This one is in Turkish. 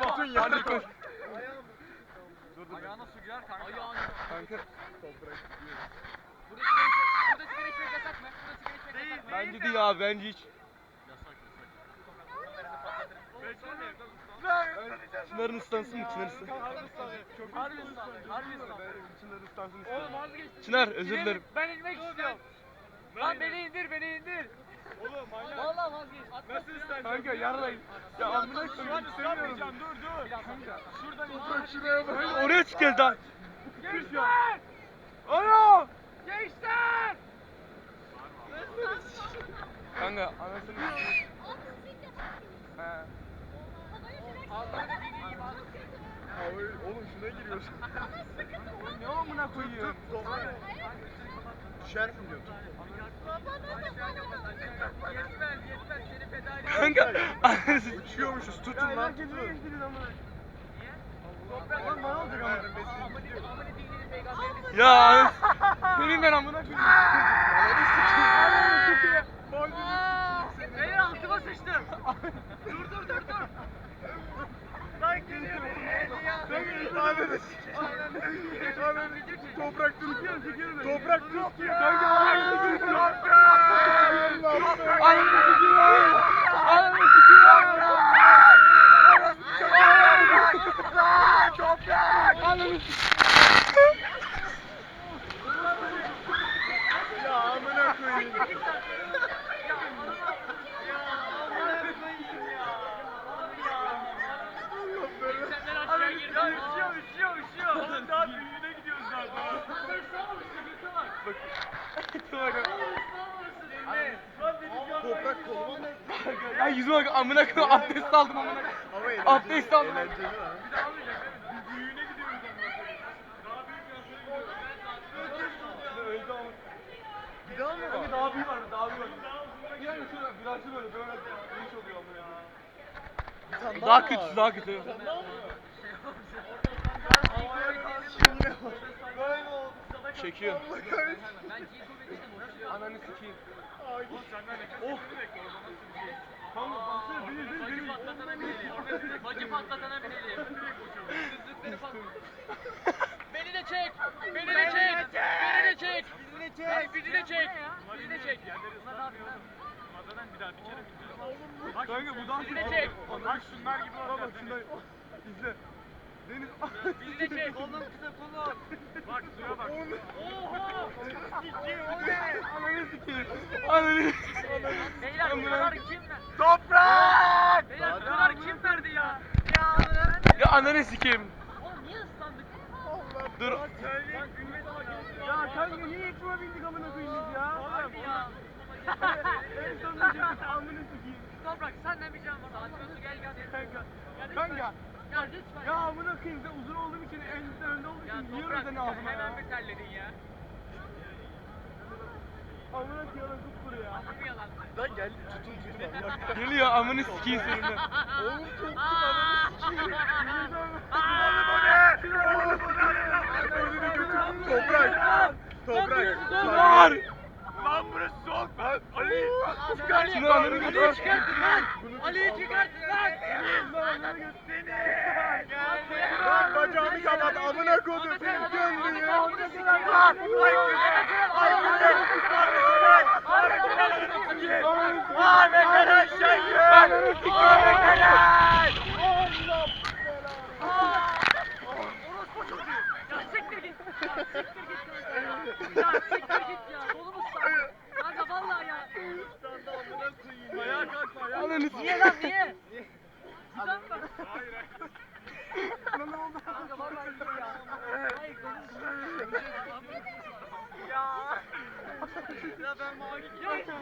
Batun ya. Hadi koş. Ayağına su girer kanka. Ayağına. Kanka. Sigara içmek, burada sigara içmek yasak mı? Burada sigara içmek yasak mı? Bence değil abi bence hiç. Yasak yasak. Çınar'ın ıslansın mı? Çınar ıslansın. Harbi ıslan, harbi ıslan. Çınar'ın ıslansın Oğlum vazgeç. Çınar özür dilerim. Ben inmek istiyorum. Lan beni indir, beni indir. Nasıl istersen. Kanka yarlayın. Ya amına koyayım istemiyorum. Dur dur. Şuradan indir. Bak şuraya bak. Oraya çıkacağız daha. Gençler! Ana! Gençler! Kanka anasını He. Ağzına. Oğlum şuna giriyorsun. ne amına koyuyorsun? Düşer mi diyorsun? Kanka anasını uçuyormuşuz tutun lan. Ya. Senin ben amına koyayım. Beyler altıma sıçtım. dur dur dur dur. Lan geliyor. Toprak dur. Toprak dur. Kanka anasını Toprak. Anasını sikiyorum. Anasını sikiyorum. Ananı Ya amına koyayım. Senden aşağı girdi. Ya üşüyor üşüyor üşüyor. Oğlum daha büyüğüne gidiyoruz zaten. Toprak koluma Ya yüzüme bak amına koyayım abdest aldım amına koyayım. Abdest aldım. Bir. Daha büyük bir. Bir daha mı var? Daha büyük var mı? Daha büyük var. Bir dakika şöyle virajlı böyle böyle geniş oluyor ama ya. Daha kötü, daha kötü. Çekiyor. Ananı sikeyim. Oh. Baksana beni beni beni. Bacı patlatana binelim. Düzlükleri pat... Beni de çek. Beni de çek. Beni de çek. Beni de çek. Beni de çek. Beni de çek. Bunlardan bir daha bir kere. Kanka bu dans Beni de çek. Bak şunlar gibi. Bak şunlar. İzle. Deniz. Beni de çek. Oğlum kısa kolum. Bak suya bak. Oha. Ananı sikeyim. Ananı Beyler kadar kim? Toprak! Beyler kadar kim verdi ya? Ya. Ya ananı sikeyim. Oğlum niye ıslandık? Dur. Ya kanka niye ekmeğe bindik amına koyayım ya? Harbi ya. En sonunda amını sikeyim. Toprak senden bir can var. Saatimizi gel gel. Kanka. Kanka. Ya lütfen. Ya amına koyayım sen uzun olduğum için en önde olduğum için yiyorum seni ağzıma ya. hemen mi terledin ya? Amına koyalım kupkuru ya. Bir yalan. Lan gel tutun tutun. Geliyor amını sikeyim seninle. Oğlum çok tut amını sikeyim. Oğlum o ne? Toprak. Toprak. Var. Lan burası soğuk lan. Ali. Çıkar şunu ananı götür. Ali'yi çıkartın lan. Ali'yi çıkartın lan. Lan bacağını kapat amına koydum. Gönlüm ya. Lan. Ay Ahmet Eren Şengül! Ahmet Eren! Ya siktir git. Ya siktir git. Ya siktir git ben mavi giyeceğim.